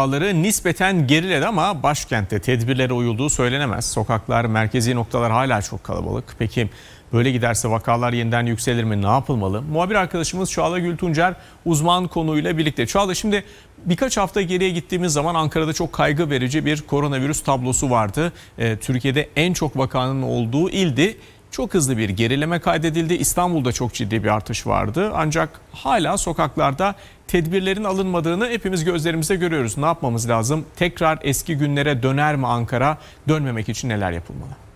Vakaları nispeten geriledi ama başkentte tedbirlere uyulduğu söylenemez. Sokaklar, merkezi noktalar hala çok kalabalık. Peki böyle giderse vakalar yeniden yükselir mi? Ne yapılmalı? Muhabir arkadaşımız Çağla Gültuncer uzman konuyla birlikte. Çağla şimdi birkaç hafta geriye gittiğimiz zaman Ankara'da çok kaygı verici bir koronavirüs tablosu vardı. Ee, Türkiye'de en çok vakanın olduğu ildi. Çok hızlı bir gerileme kaydedildi. İstanbul'da çok ciddi bir artış vardı. Ancak hala sokaklarda tedbirlerin alınmadığını hepimiz gözlerimizde görüyoruz. Ne yapmamız lazım? Tekrar eski günlere döner mi Ankara? Dönmemek için neler yapılmalı?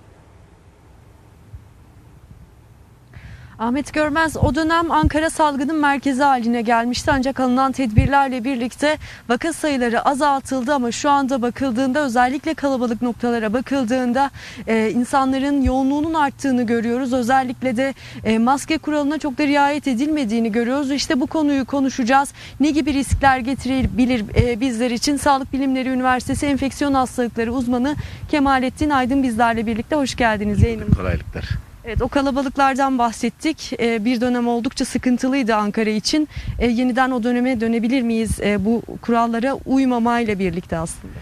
Ahmet Görmez o dönem Ankara salgının merkezi haline gelmişti ancak alınan tedbirlerle birlikte vaka sayıları azaltıldı ama şu anda bakıldığında özellikle kalabalık noktalara bakıldığında e, insanların yoğunluğunun arttığını görüyoruz. Özellikle de e, maske kuralına çok da riayet edilmediğini görüyoruz. İşte bu konuyu konuşacağız. Ne gibi riskler getirebilir e, bizler için? Sağlık Bilimleri Üniversitesi Enfeksiyon Hastalıkları uzmanı Kemalettin Aydın bizlerle birlikte hoş geldiniz yayınımıza. kolaylıklar. Evet o kalabalıklardan bahsettik. Ee, bir dönem oldukça sıkıntılıydı Ankara için. Ee, yeniden o döneme dönebilir miyiz Ee, bu kurallara uymamayla birlikte aslında?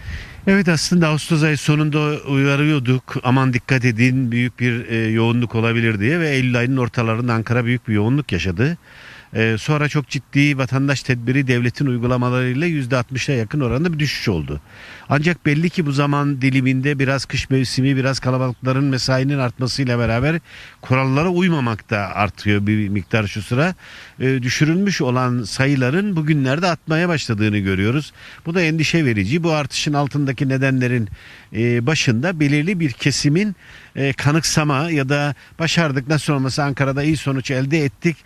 Evet aslında Ağustos ayı sonunda uyarıyorduk. Aman dikkat edin büyük bir e, yoğunluk olabilir diye ve Eylül ayının ortalarında Ankara büyük bir yoğunluk yaşadı. E, sonra çok ciddi vatandaş tedbiri devletin uygulamalarıyla %60'a yakın oranda bir düşüş oldu. Ancak belli ki bu zaman diliminde biraz kış mevsimi, biraz kalabalıkların mesainin artmasıyla beraber kurallara uymamak da artıyor bir miktar şu sıra. E, düşürülmüş olan sayıların bugünlerde artmaya başladığını görüyoruz. Bu da endişe verici. Bu artışın altındaki nedenlerin e, başında belirli bir kesimin e, kanıksama ya da başardık nasıl olmasa Ankara'da iyi sonuç elde ettik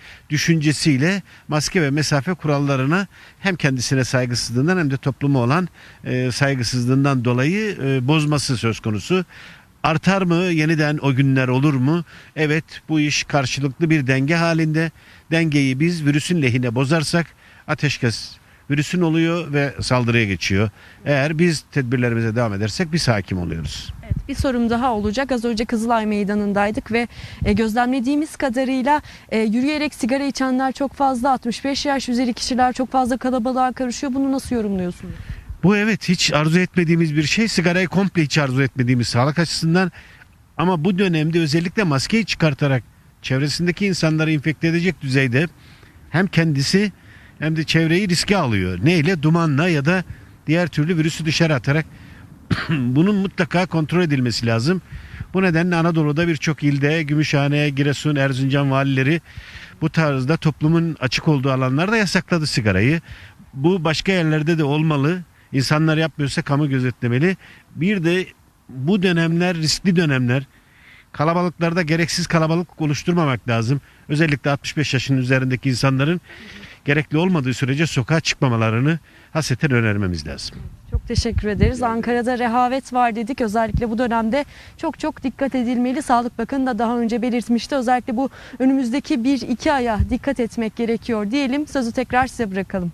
düşüncesiyle maske ve mesafe kurallarına hem kendisine saygısızlığından hem de topluma olan e, saygısızlığından dolayı e, bozması söz konusu. Artar mı yeniden o günler olur mu? Evet bu iş karşılıklı bir denge halinde. Dengeyi biz virüsün lehine bozarsak ateşkes virüsün oluyor ve saldırıya geçiyor. Eğer biz tedbirlerimize devam edersek biz hakim oluyoruz. Bir sorum daha olacak. Az önce Kızılay Meydanı'ndaydık ve e, gözlemlediğimiz kadarıyla e, yürüyerek sigara içenler çok fazla 65 yaş üzeri kişiler çok fazla kalabalığa karışıyor. Bunu nasıl yorumluyorsunuz? Bu evet hiç arzu etmediğimiz bir şey. Sigarayı komple hiç arzu etmediğimiz sağlık açısından. Ama bu dönemde özellikle maskeyi çıkartarak çevresindeki insanları infekte edecek düzeyde hem kendisi hem de çevreyi riske alıyor. Neyle? Dumanla ya da diğer türlü virüsü dışarı atarak bunun mutlaka kontrol edilmesi lazım. Bu nedenle Anadolu'da birçok ilde Gümüşhane, Giresun, Erzincan valileri bu tarzda toplumun açık olduğu alanlarda yasakladı sigarayı. Bu başka yerlerde de olmalı. İnsanlar yapmıyorsa kamu gözetlemeli. Bir de bu dönemler riskli dönemler. Kalabalıklarda gereksiz kalabalık oluşturmamak lazım. Özellikle 65 yaşın üzerindeki insanların gerekli olmadığı sürece sokağa çıkmamalarını hasreten önermemiz lazım. Çok teşekkür ederiz. Ankara'da rehavet var dedik. Özellikle bu dönemde çok çok dikkat edilmeli. Sağlık Bakanı da daha önce belirtmişti. Özellikle bu önümüzdeki 1-2 aya dikkat etmek gerekiyor diyelim. Sözü tekrar size bırakalım.